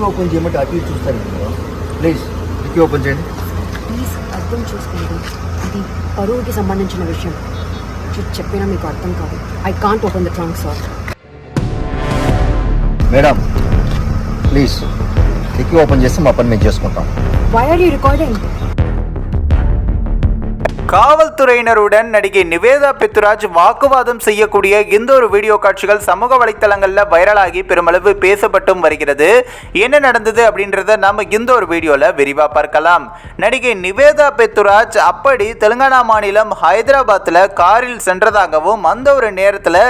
Dicky open చేయమంటే అటు చూస్తాను ప్లీజ్ డిక్కీ ఓపెన్ చేయండి. ప్లీజ్ అర్థం చేసుకోండి. ఇది పరువుకి సంబంధించిన విషయం. చెప్పినా మీకు అర్థం కాదు. I can't open the trunk sir madam please dicky open చేస్తే మా పని మేము చేసుకుంటాం. వై ఆర్ యూ రికార్డింగ్ காவல்துறையினருடன் நடிகை நிவேதா பித்துராஜ் வாக்குவாதம் செய்யக்கூடிய இந்த ஒரு வீடியோ காட்சிகள் சமூக வலைத்தளங்களில் வைரலாகி பெருமளவு பேசப்பட்டும் வருகிறது. என்ன நடந்தது அப்படின்றத நாம இந்த ஒரு வீடியோல விரிவா பார்க்கலாம். நடிகை நிவேதா பித்துராஜ் அப்படி தெலுங்கானா மாநிலம் ஹைதராபாத்தில் காரில் சென்றதாகவும் அந்த ஒரு நேரத்தில்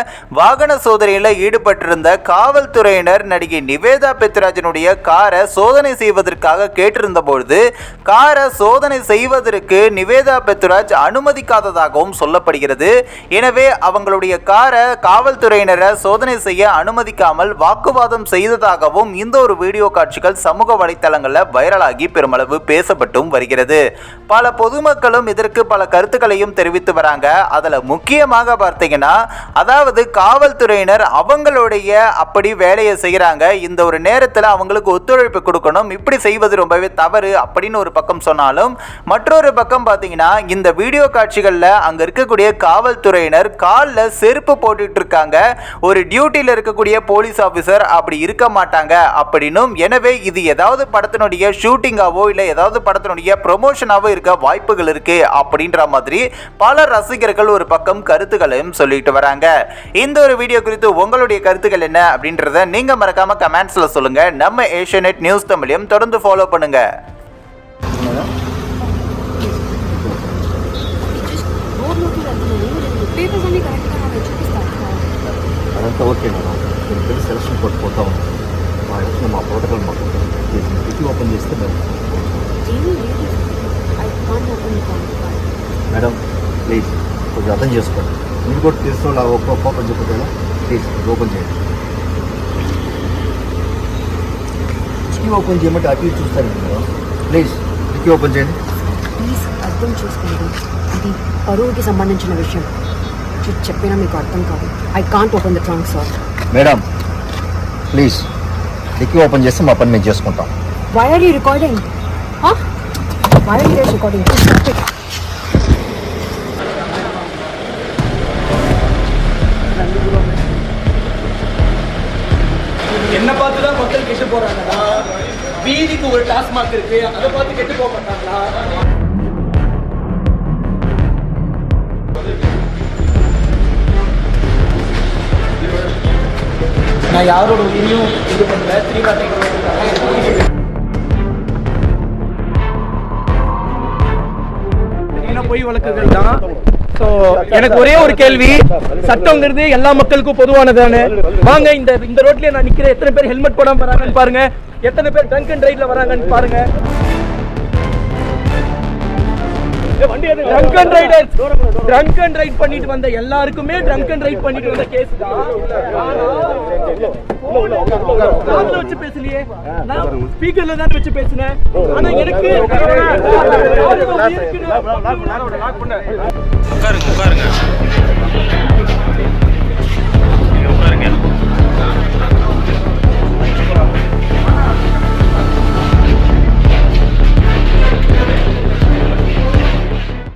வாகன சோதனையில் ஈடுபட்டிருந்த காவல்துறையினர் நடிகை நிவேதா பெத்துராஜனுடைய காரை சோதனை செய்வதற்காக கேட்டிருந்த பொழுது காரை சோதனை செய்வதற்கு நிவேதா பெத்துராஜ் அனுமதிக்காததாகவும் சொல்லப்படுகிறது. எனவே அவங்களுடைய காரை காவல்துறையினரை சோதனை செய்ய அனுமதிக்காமல் வாக்குவாதம் செய்ததாகவும் இந்த ஒரு வீடியோ காட்சிகள் சமூக வலைத்தளங்களில் வைரலாகி பெருமளவு பேசப்பட்டும் வருகிறது. பல பொதுமக்களும் இதற்கு பல கருத்துக்களையும் தெரிவித்து வராங்க. அதில் முக்கியமாக பார்த்தீங்கன்னா அதாவது காவல்துறையினர் அவங்களுடைய அப்படி வேலையை செய்கிறாங்க இந்த ஒரு நேரத்தில் அவங்களுக்கு ஒத்துழைப்பு கொடுக்கணும். இப்படி செய்வது ரொம்பவே தவறு அப்படின்னு ஒரு பக்கம் சொன்னாலும் மற்றொரு பக்கம் பார்த்தீங்கன்னா இந்த வீடியோ காட்சிகளில் அங்கே இருக்கக்கூடிய காவல்துறையினர் காலில் செருப்பு போட்டுட்டு இருக்காங்க ஒரு டியூட்டியில் இருக்கக்கூடிய போலீஸ் ஆஃபீஸர் அப்படி இருக்க மாட்டாங்க அப்படின்னும். எனவே இது ஏதாவது படத்தினுடைய ஷூட்டிங்காவோ இல்லை ஏதாவது படத்தினுடைய ப்ரொமோஷனாவோ இருக்க வாய்ப்புகள் இருக்கு அப்படின்ற மாதிரி பல ரசிகர்கள் ஒரு பக்கம் கருத்துக்களையும் சொல்லிட்டு வராங்க. இந்த ஒரு வீடியோ குறித்து உங்களுடைய கருத்துக்கள் என்ன அப்படின்றத நீங்கள் மறக்காம கமெண்ட்ஸில் சொல்லுங்கள் நம்ம ஏஷியநெட் நியூஸ் தமிழையும் தொடர்ந்து ஃபாலோ பண்ணுங்கள் అదంతా ఓకే మేడం. మీరు తెలిసి సెలక్షన్ కోర్టు పోతా ఉంది మా ఎలక్షన్ మా ప్రోటోకాల్ మాకు ప్లీజ్ ఓపెన్ చేస్తే మేము మేడం ప్లీజ్ కొంచెం అర్థం చేసుకోండి. మీరు కూడా తీసుకోవాలి ఒక్క ఓపెన్ చెప్పగల ప్లీజ్ ఓపెన్ చేయండి. డిక్కీ ఓపెన్ చేయమంటే అటు చూస్తాను మేడం? ప్లీజ్ డిక్కీ ఓపెన్ చేయండి. ప్లీజ్ అర్థం చేసుకోండి. ఇది పరువుకి సంబంధించిన విషయం. చెప్పినా మీకు అర్థం కాదు I can't open the trunk sir madam please dicky open చేస్తే మా పని మేము చేసుకుంటాం why are you recording why are you recording என்ன பார்த்து தான் மக்கள் கெட்டு போறாங்கடா வீதிக்கு ஒரு டாஸ்மாக் இருக்கு அதை பார்த்து கெட்டு போக மாட்டாங்களா நான் யாரோட உயிரையும் இது பண்ணல திரும்ப பொய் வழக்குகள் தான். ஸோ எனக்கு ஒரே ஒரு கேள்வி. சட்டங்கிறது எல்லா மக்களுக்கும் பொதுவானதானே? வாங்க இந்த இந்த ரோட்லயே நான் நிக்கிறேன். எத்தனை பேர் ஹெல்மெட் போடாம வராங்கன்னு பாருங்க. எத்தனை பேர் ட்ரங்க் அண்ட் ரைட்ல வராங்கன்னு பாருங்க. Drunk and riders drunk and ride பண்ணிட்டு வந்த எல்லாருக்குமே ட்ரங்க் அண்ட் ரைட் பண்ணிட்டு வந்த கேஸ் தான். வச்சு பேசலையே நான் ஸ்பீக்கர்ல தான் வச்சு பேசினேன். ஆனா எனக்கு உட்காருங்க உட்காருங்க.